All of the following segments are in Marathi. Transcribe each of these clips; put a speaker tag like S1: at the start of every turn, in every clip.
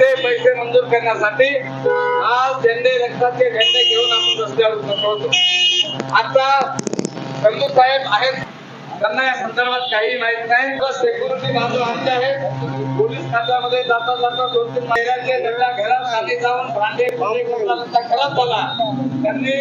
S1: ते पैसे मंजूर करण्यासाठी आज झेंडे रक्ताचे झेंडे घेऊन आपण रस्त्यावर उतरलो आता संतू साहेब आहेत. त्यांना या संदर्भात काही माहीत नाही. सेक्युरिटी बाजू आमची आहे. पोलीस खात्यामध्ये जाता जाता दोन तीन महिन्याचे त्यांच्या घरासाठी जाऊन भांडे भांडे त्यांचा खराब झाला त्यांनी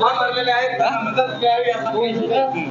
S1: फॉर्म भरलेले आहेत. त्यांना मदत मिळावी यासाठी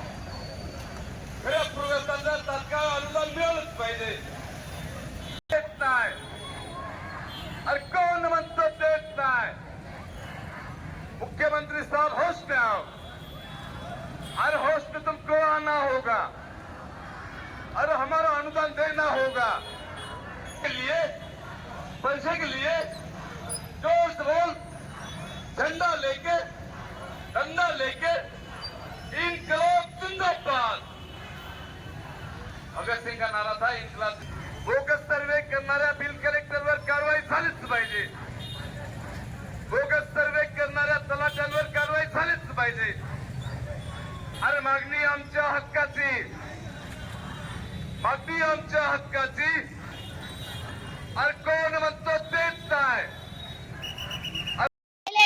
S1: मुख्यमंत्री साहब होश में आओ। हर होश में तुमको आना होगा। और हमारा अनुदान देना होगा। के लिए, पैसे के लिए, जोश रोल, झंडा लेके धंधा लेके, इनकलाब जिंदाबाद। भगत सिंह का नारा था इन्कलाब पाहिजे. अरे मागणी आमच्या हक्काची. मागणी आमच्या हक्काची. अरे कोण म्हणतो तेच नाही.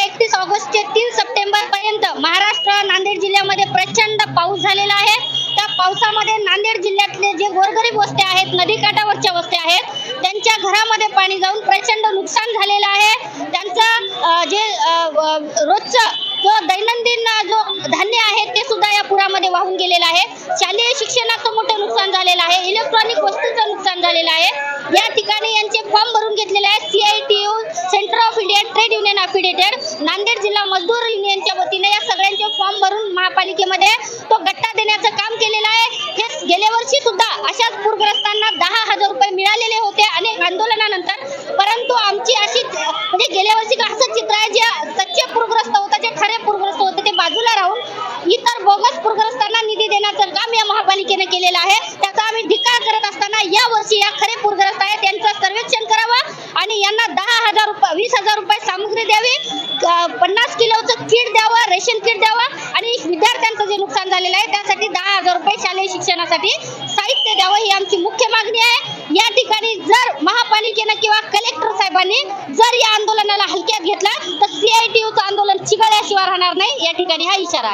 S2: एकतीस ऑगस्ट ते तीन सप्टेंबर पर्यंत महाराष्ट्र नांदेड जिल्ह्यामध्ये प्रचंड पाऊस झालेला आहे. जिल्ह्यातले जे गोरगरीब वस्त्या आहेत नदीकाठावरच्या वस्त्या आहेत त्यांच्या घरामध्ये पाणी जाऊन प्रचंड नुकसान झालेलं आहे. त्यांचं जे रोजचं जो दैनंदिन जो धान्य आहे ते सुद्धा या पुरामध्ये वाहून गेलेलं आहे. शालेय शिक्षणाचं मोठं नुकसान झालेलं आहे. इलेक्ट्रॉनिक वस्तूचं नुकसान झालेलं आहे. या ठिकाणी यांचे फॉर्म भरून घेतलेले आहेत. CITU centre of India trade union affiliated Nanded जिल्हा मजदूर युनियनच्या वतीने या सगळ्यांचे फॉर्म भरून महापालिकेमध्ये तो गट्टा देण्याचं काम केलेलं आहे. गेल्या वर्षी सुद्धा अशाच पूरग्रस्तांना दहा हजार रुपये मिळालेले होते अनेक आंदोलनानंतर. परंतु आमची अशी म्हणजे गेल्या वर्षी असं चित्र आहे जे सच्चे पूरग्रस्त होते जे खरे पूरग्रस्त होते ते बाजूला राहून इतर बोगस पूरग्रस्तांना निधी देण्याचं काम या महापालिकेने केलेलं आहे. त्याचा आम्ही धिक्कार करत असताना या वर्षी या खरे पूरग्रस्त आहेत त्यांचं सर्वेक्षण करावं आणि यांना दहा हजार रुपये वीस हजार रुपये सामग्री द्यावी पन्नास किलोचं किट द्यावं रेशन किट द्यावं आणि विद्यार्थ्यांचं जे नुकसान झालेलं आहे त्यासाठी दहा हजार आहे शालेय शिक्षणासाठी साहित्य द्यावं ही आमची मुख्य मागणी आहे. या ठिकाणी जर महापालिकेनं किंवा कलेक्टर साहेबांनी जर या आंदोलनाला हलक्यात घेतला तर सीआयटीयूचं आंदोलन चिघळल्याशिवाय राहणार नाही. या ठिकाणी हा इशारा आहे.